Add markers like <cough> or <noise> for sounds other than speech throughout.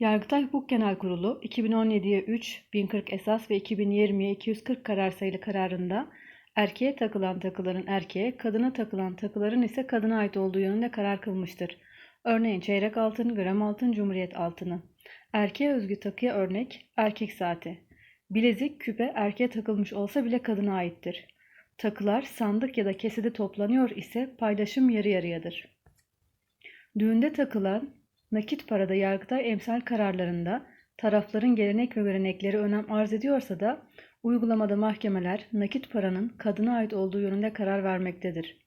Yargıtay Hukuk Genel Kurulu 2017'ye 3, 1040 esas ve 2020'ye 240 karar sayılı kararında erkeğe takılan takıların erkeğe, kadına takılan takıların ise kadına ait olduğu yönünde karar kılmıştır. Örneğin çeyrek altın, gram altın, cumhuriyet altını. Erkeğe özgü takıya örnek erkek saati. Bilezik, küpe erkeğe takılmış olsa bile kadına aittir. Takılar sandık ya da kesede toplanıyor ise paylaşım yarı yarıyadır. Düğünde takılan nakit parada Yargıtay emsal kararlarında tarafların gelenek ve görenekleri önem arz ediyorsa da uygulamada mahkemeler nakit paranın kadına ait olduğu yönünde karar vermektedir.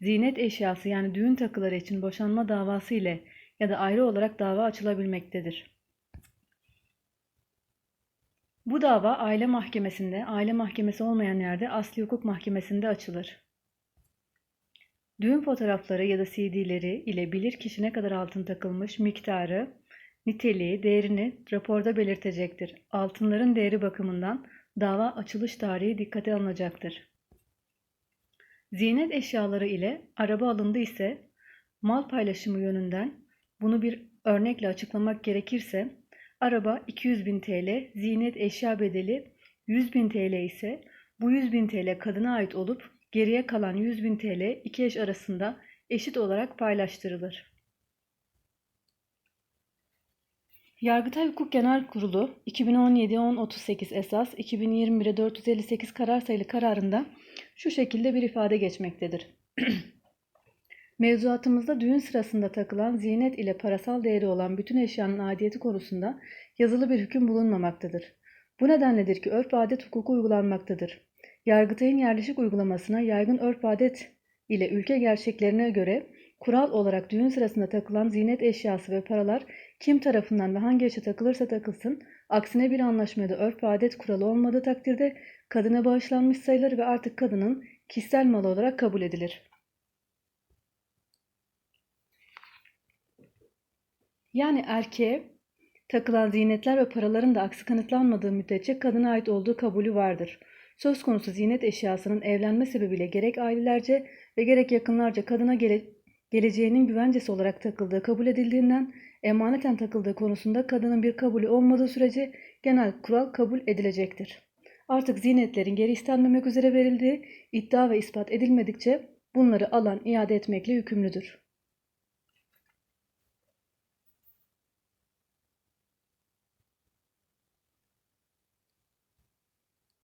Zinet eşyası yani düğün takıları için boşanma davası ile ya da ayrı olarak dava açılabilmektedir. Bu dava aile mahkemesinde, aile mahkemesi olmayan yerde asli hukuk mahkemesinde açılır. Düğün fotoğrafları ya da CD'leri ile bilir kişi ne kadar altın takılmış, miktarı, niteliği, değerini raporda belirtecektir. Altınların değeri bakımından dava açılış tarihi dikkate alınacaktır. Zinet eşyaları ile araba alındı ise mal paylaşımı yönünden bunu bir örnekle açıklamak gerekirse araba 200.000 TL, zinet eşya bedeli 100.000 TL ise bu 100.000 TL kadına ait olup geriye kalan 100.000 TL iki eş arasında eşit olarak paylaştırılır. Yargıtay Hukuk Genel Kurulu 2017-1038 esas 2021'e 458 karar sayılı kararında şu şekilde bir ifade geçmektedir. <clears throat> Mevzuatımızda düğün sırasında takılan zinet ile parasal değeri olan bütün eşyanın adiyeti konusunda yazılı bir hüküm bulunmamaktadır. Bu nedenledir ki örf adet hukuku uygulanmaktadır. Yargıtay'ın yerleşik uygulamasına yaygın örf adet ile ülke gerçeklerine göre kural olarak düğün sırasında takılan zinet eşyası ve paralar kim tarafından ve hangi yaşa takılırsa takılsın, aksine bir anlaşmada örf adet kuralı olmadığı takdirde kadına bağışlanmış sayılır ve artık kadının kişisel malı olarak kabul edilir. Yani erkeğe takılan ziynetler ve paraların da aksi kanıtlanmadığı müddetçe kadına ait olduğu kabulü vardır. Söz konusu ziynet eşyasının evlenme sebebiyle gerek ailelerce ve gerek yakınlarca kadına gele geleceğinin güvencesi olarak takıldığı kabul edildiğinden emaneten takıldığı konusunda kadının bir kabulü olmadığı sürece genel kural kabul edilecektir. Artık ziynetlerin geri istenmemek üzere verildiği iddia ve ispat edilmedikçe bunları alan iade etmekle yükümlüdür.